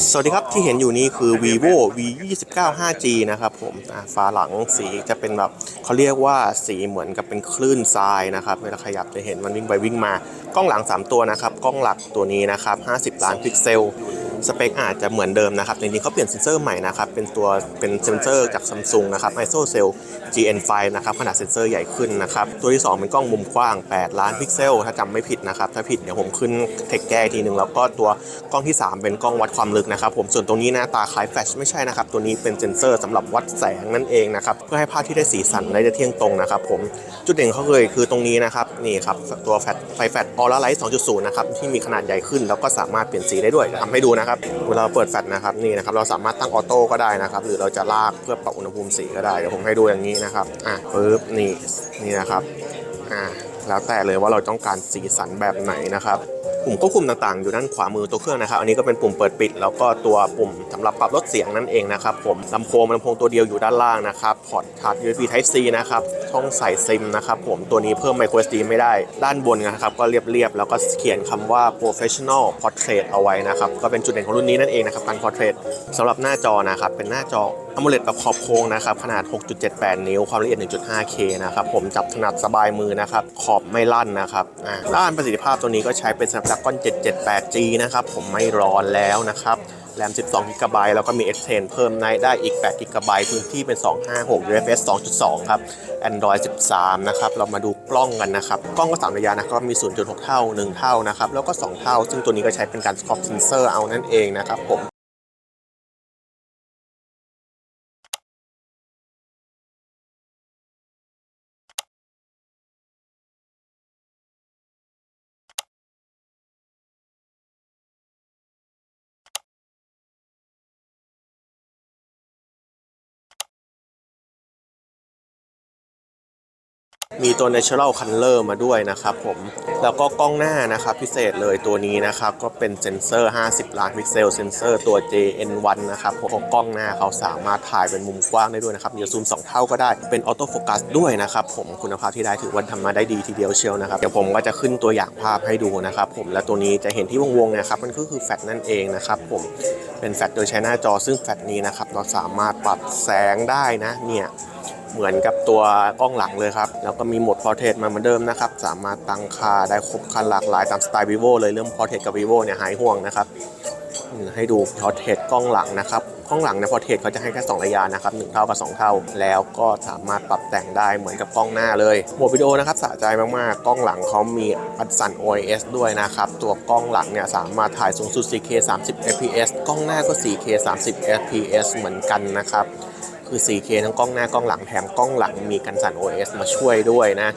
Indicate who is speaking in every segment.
Speaker 1: สวัสดีครับที่เห็นอยู่นี้คือ vivo v 2 9 5g นะครับผมฝาหลังสีจะเป็นแบบเขาเรียกว่าสีเหมือนกับเป็นคลื่นทรายนะครับเวลาขยับจะเห็นมันวิ่งไปวิ่งมากล้องหลัง 3 ตัวนะครับ กล้องหลักตัวนี้นะครับ 50 ล้านพิกเซล สเปคอาจจะเหมือนเดิมนะครับ จริงๆเขาเปลี่ยนเซนเซอร์ใหม่นะครับ เป็นตัวเป็นเซนเซอร์จากซัมซุงนะครับ ISOCELL GN5 นะครับขนาดเซนเซอร์ใหญ่ขึ้นนะครับ ตัวที่ 2 เป็นกล้องมุมกว้าง 8 ล้านพิกเซล ถ้าจำไม่ผิดนะครับ ถ้าผิดเดี๋ยวผมขึ้นเทคแก้ทีหนึ่งแล้วก็ตัวกล้องที่ 3 เป็นกล้องวัดความลึกนะครับผมส่วนตรงนี้หน้าตาคล้ายแฟลชไม่ใช่นะครับตัวนี้เป็นเซนเซอร์สำหรับวัดแสงนั่นเองนะครับเพื่อให้ภาพที่ได้สีสันและได้เที่ยงตรงนะครับผมจุดเด่นเขาเลยคือตรงนี้นะครับนี่ครับตัวแฟลชไฟแฟลชออร่าไลท์2.0นะครับที่มีขนาดใหญ่ขึ้นแล้วก็สามารถเปลี่ยนสีได้ด้วยทำให้ดูนะครับเวลาเปิดแฟลชนะครับนี่นะครับเราสามารถตั้งออโต้ก็ได้นะครับหรือเราจะลากเพื่อปรับอุณหภูมิสีก็ได้เดี๋ยวผมให้ดูอย่างนี้นะครับอะปึ๊บนี่นี่นะครับอ่าแล้วแต่เลยว่าเราต้องการสีสันแบบไหนนะครับปุ่มควบคุมต่างๆ อยู่ด้านขวามือตัวเครื่องนะครับ อันนี้ก็เป็นปุ่มเปิดปิด แล้วก็ตัวปุ่มสำหรับปรับลดเสียงนั่นเองนะครับผมลำโพงลำโพงตัวเดียวอยู่ด้านล่างนะครับพอร์ตชาร์จ USB Type C นะครับ ช่องใส่ซิมนะครับผมตัวนี้เพิ่ม micro SD ไม่ได้ด้านบนนะครับก็เรียบๆแล้วก็เขียนคำว่า professional portrait เอาไว้นะครับก็เป็นจุดเด่นของรุ่นนี้นั่นเองนะครับการ portrait สำหรับหน้าจอนะครับเป็นหน้าจอ AMOLED แบบขอบโค้งนะครับขนาด 6.78 นิ้ว ความละเอียด 1.5K นะครับผมจับถนัดสบายมือนะครับขอบไม่ลั่นนะครับด้านประสิทธิภาพตัวนี้ก็ใช้เป็น Snapdragon 778G นะครับผมไม่ร้อนแล้วนะครับ แรม 12 g b แล้วก็มี S10 เพิ่มในได้อีก8 g b พื้นที่เป็น 256 UFS 2.2 ครับ Android 13 นะครับ เรามาดูกล้องกันนะครับ กล้องก็ 3 ระยะนะก็มี 0.6 เท่า 1 เท่านะครับ แล้วก็ 2 เท่า ซึ่งตัวนี้ก็ใช้เป็นการ crop sensor เอานั่นเองนะครับผม มีตัว natural color มาด้วยนะครับผม แล้วก็กล้องหน้านะครับพิเศษเลยตัวนี้นะครับก็เป็นเซนเซอร์ 50 ล้านพิกเซลเซนเซอร์ตัว JN1 นะครับผมกล้องหน้าเขาสามารถถ่ายเป็นมุมกว้างได้ด้วยนะครับเดี๋ยวซูม 2 เท่าก็ได้ เป็นออโต้โฟกัสด้วยนะครับผมคุณภาพที่ได้ถือว่าทำมาได้ดีทีเดียวเชียวนะครับ เดี๋ยวผมก็จะขึ้นตัวอย่างภาพให้ดูนะครับผม และตัวนี้จะเห็นที่วงๆนะครับมันก็คือแฟลชนั่นเองนะครับผมเป็นแฟลชโดยใช้หน้าจอซึ่งแฟลชนี้นะครับเราสามารถปรับแสงได้นะเนี่ย เหมือนกับตัวกล้องหลังเลยครับ แล้วก็มีโหมด Portrait มาเหมือนเดิมนะครับ สามารถตั้งค่าได้ครบคันหลากหลายตามสไตล์ vivo เลยเรื่อง Portrait กับ vivo เนี่ยหายห่วงนะครับ ให้ดู Portrait กล้องหลังนะครับกล้องหลังใน Portrait เขาจะให้แค่2ระยะนะครับ1เท่ากับ 2 เท่า แล้วก็สามารถปรับแต่งได้เหมือนกับกล้องหน้าเลยโหมดวิดีโอนะครับสะใจมาก ๆ กล้องหลังเขามีอัดสัน OIS ด้วยนะครับ ตัวกล้องหลังเนี่ยสามารถถ่ายสูงสุด 4K 30 fps กล้องหน้าก็ 4K 30 fps เหมือนกันนะครับ คือ 4K ทั้งกล้องหน้ากล้องหลังแถมกล้องหลังมีกันสั่น OS มาช่วยด้วยนะ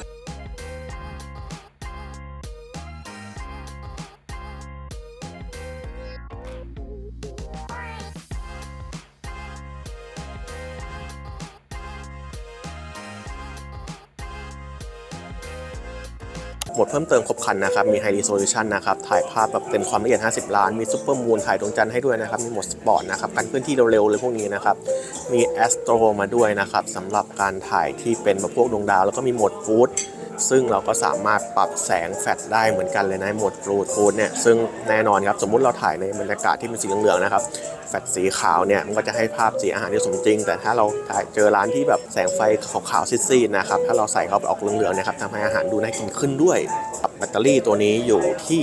Speaker 1: หมดเพิ่มเติมครบครันนะครับ มีไฮเดซิลิชันนะครับ ถ่ายภาพแบบเต็มความละเอียด 50 ล้าน มีซูเปอร์มูนถ่ายดวงจันทร์ให้ด้วยนะครับ มีโหมดสปอร์ตนะครับ การเคลื่อนที่เร็วๆเลยพวกนี้นะครับ มีแอสโตรมาด้วยนะครับสำหรับการถ่ายที่เป็นแบบพวกดวงดาว แล้วก็มีโหมดฟูด ซึ่งเราก็สามารถปรับแสงแฟลชได้เหมือนกันเลยนะโหมดฟูดฟูดเนี่ยซึ่งแน่นอนครับสมมุติเราถ่ายในบรรยากาศที่เป็นสีเหลืองๆนะครับแฟลชสีขาวเนี่ยมันก็จะให้ภาพสีอาหารที่สมจริง แต่ถ้าเราถ่ายเจอร้านที่แบบแสงไฟขาวๆซีดๆนะครับถ้าเราใส่เข้าไปออกเหลืองๆเนะครับทำให้อาหารดูน่ากินขึ้นด้วยแบ ตเตอรี่ตัวนี้อยู่ที่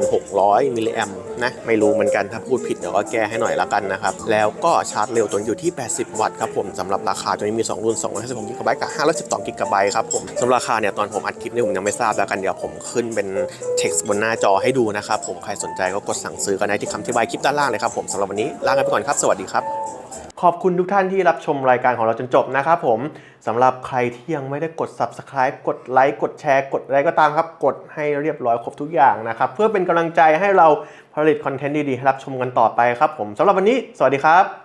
Speaker 1: 4,600 มิลลิแอมนะไม่รู้เหมือนกันถ้าพูดผิดเดี๋ยวก็แก้ให้หน่อยละกันนะครับ แล้วก็ชาร์จเร็วตัวนี้อยู่ที่ 80 วัตต์ครับผมสำหรับราคาตัวนี้มี 2 รุ่น 256กิกะไบต์กับ512กิกะไบต์ครับผมสำหรับราคาเนี่ยตอนผมอัดคลิปนี่ผมยังไม่ทราบแล้วกันเดี๋ยวผมขึ้นเป็นเท็กซ์บนหน้าจอให้ดูนะครับผมใครสนใจก็กดสั่งซื้อกันได้ที่คำที่ใบายคลิปด้านล่างเลยครับผมสำหรับวันนี้ลาไปก่อนครับสวัสดีครับ ขอบคุณทุกท่านที่รับชมรายการของเราจนจบนะครับผมสำหรับใครที่ยังไม่ได้กด subscribe กดไลค์กดแชร์กดอะไรก็ตามครับ กดให้เรียบร้อยครบทุกอย่างนะครับ เพื่อเป็นกำลังใจให้เราผลิตคอนเทนต์ดีๆให้รับชมกันต่อไปครับผมสำหรับวันนี้ สวัสดีครับ